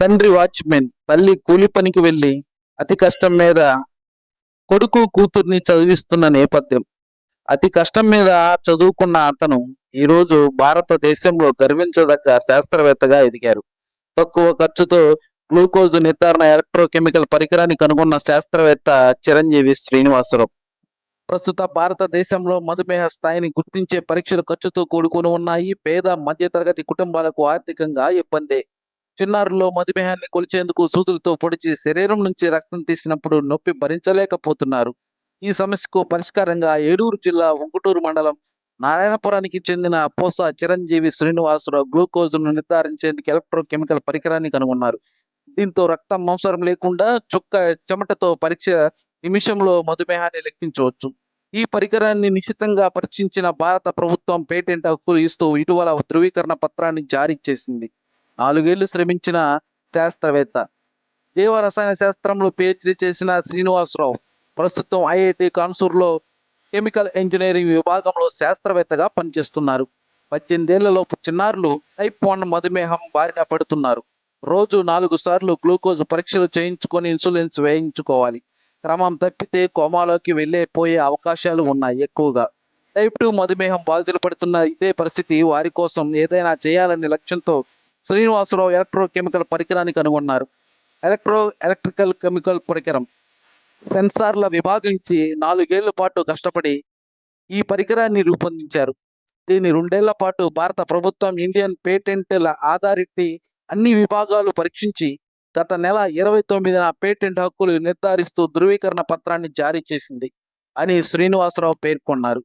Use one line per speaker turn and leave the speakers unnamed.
తండ్రి వాచ్మెన్ తల్లి కూలి పనికి వెళ్ళి అతి కష్టం మీద కొడుకు కూతుర్ని చదివిస్తున్న నేపథ్యం. అతి కష్టం మీద చదువుకున్న అతను ఈరోజు భారతదేశంలో గర్వించదగ్గ శాస్త్రవేత్తగా ఎదిగారు. తక్కువ ఖర్చుతో గ్లూకోజ్ నిర్ధారణ ఎలక్ట్రోకెమికల్ పరికరాన్ని కనుగొన్న శాస్త్రవేత్త చిరంజీవి శ్రీనివాసరావు. ప్రస్తుత భారతదేశంలో మధుమేహ స్థాయిని గుర్తించే పరీక్షలు ఖర్చుతో కూడుకుని ఉన్నాయి. పేద మధ్యతరగతి కుటుంబాలకు ఆర్థికంగా ఇబ్బంది. చిన్నారుల్లో మధుమేహాన్ని కొలిచేందుకు సూదులతో పొడిచి శరీరం నుంచి రక్తం తీసినప్పుడు నొప్పి భరించలేకపోతున్నారు. ఈ సమస్యకు పరిష్కారంగా ఏలూరు జిల్లా ఉంగుటూరు మండలం నారాయణపురానికి చెందిన పోస చిరంజీవి శ్రీనివాసరావు గ్లూకోజ్ను నిర్ధారించేందుకు ఎలక్ట్రోకెమికల్ పరికరాన్ని కనుగొన్నారు. దీంతో రక్తం మాంసరం లేకుండా చుక్క చెమటతో పరీక్ష నిమిషంలో మధుమేహాన్ని లెక్కించవచ్చు. ఈ పరికరాన్ని నిశితంగా పరీక్షించిన భారత ప్రభుత్వం పేటెంట్ హక్కులు ఇస్తూ ఇటీవల ధృవీకరణ పత్రాన్ని జారీ చేసింది. నాలుగేళ్ళు శ్రమించిన శాస్త్రవేత్త. జీవరసాయన శాస్త్రంలో పిహెచ్డి చేసిన శ్రీనివాసరావు ప్రస్తుతం ఐఐటి కాన్సూర్లో కెమికల్ ఇంజనీరింగ్ విభాగంలో శాస్త్రవేత్తగా పనిచేస్తున్నారు. పద్దెనిమిదేళ్ళలోపు చిన్నారులు టైప్ వన్ మధుమేహం బారిన పడుతున్నారు. రోజు నాలుగు సార్లు గ్లూకోజ్ పరీక్షలు చేయించుకొని ఇన్సులిన్స్ వేయించుకోవాలి. క్రమం తప్పితే కోమాలోకి వెళ్ళే పోయే అవకాశాలు ఉన్నాయి ఎక్కువగా. టైప్ టూ మధుమేహం బాధితులు పడుతున్న ఇదే పరిస్థితి వారి కోసం ఏదైనా చేయాలనే లక్ష్యంతో శ్రీనివాసరావు ఎలక్ట్రో కెమికల్ పరికరాన్ని కనుగొన్నారు. ఎలక్ట్రో ఎలక్ట్రికల్ కెమికల్ పరికరం సెన్సార్ల విభాగించి నాలుగేళ్ళ పాటు కష్టపడి ఈ పరికరాన్ని రూపొందించారు. దీన్ని రెండేళ్ళ పాటు భారత ప్రభుత్వం ఇండియన్ పేటెంట్ల ఆధారిత అన్ని విభాగాలు పరీక్షించి గత నెల ఇరవై తొమ్మిదిన పేటెంట్ హక్కులు నిర్ధారిస్తూ ధృవీకరణ పత్రాన్ని జారీ చేసింది అని శ్రీనివాసరావు పేర్కొన్నారు.